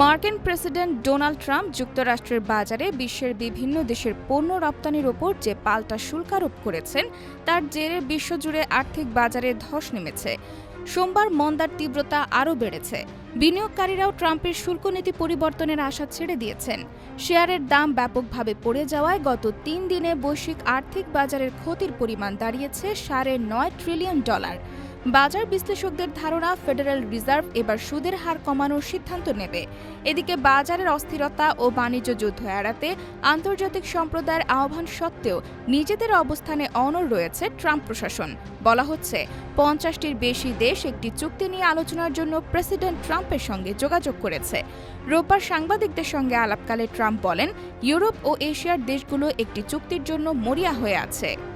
মার্কিন president Donald Trump যুক্তরাষ্ট্রের বাজারে বিশ্বের বিভিন্ন দেশের পণ্য রপ্তানির ওপর যে পাল্টা শুল্ক আরোপ করেছেন, তার জেরে বিশ্বজুড়ে আর্থিক বাজারে ধস নেমেছে। সোমবার মন্দার তীব্রতা আরও বেড়েছে। বিনিয়োগকারীরাও ট্রাম্পের শুল্ক নীতি পরিবর্তনের আশা ছেড়ে দিয়েছেন। শেয়ারের দাম ব্যাপকভাবে পড়ে যাওয়ায় গত তিন দিনে বৈশ্বিক আর্থিক বাজারের ক্ষতির পরিমাণ দাঁড়িয়েছে সাড়ে নয় ট্রিলিয়ন ডলার। বাজার বিশ্লেষকদের ধারণা ফেডারেল রিজার্ভ এবার সুদের হার কমানোর সিদ্ধান্ত নেবে। এদিকে বাজারের অস্থিরতা ও বাণিজ্য যুদ্ধ এড়াতে আন্তর্জাতিক সম্প্রদায়ের আহ্বান সত্ত্বেও নিজেদের অবস্থানে অনড় রয়েছে ট্রাম্প প্রশাসন। বলা হচ্ছে, পঞ্চাশটির বেশি দেশ একটি চুক্তি নিয়ে আলোচনার জন্য প্রেসিডেন্ট ট্রাম্পের সঙ্গে যোগাযোগ করেছে। রোববার সাংবাদিকদের সঙ্গে আলাপকালে ট্রাম্প বলেন, ইউরোপ ও এশিয়ার দেশগুলো একটি চুক্তির জন্য মরিয়া হয়ে আছে।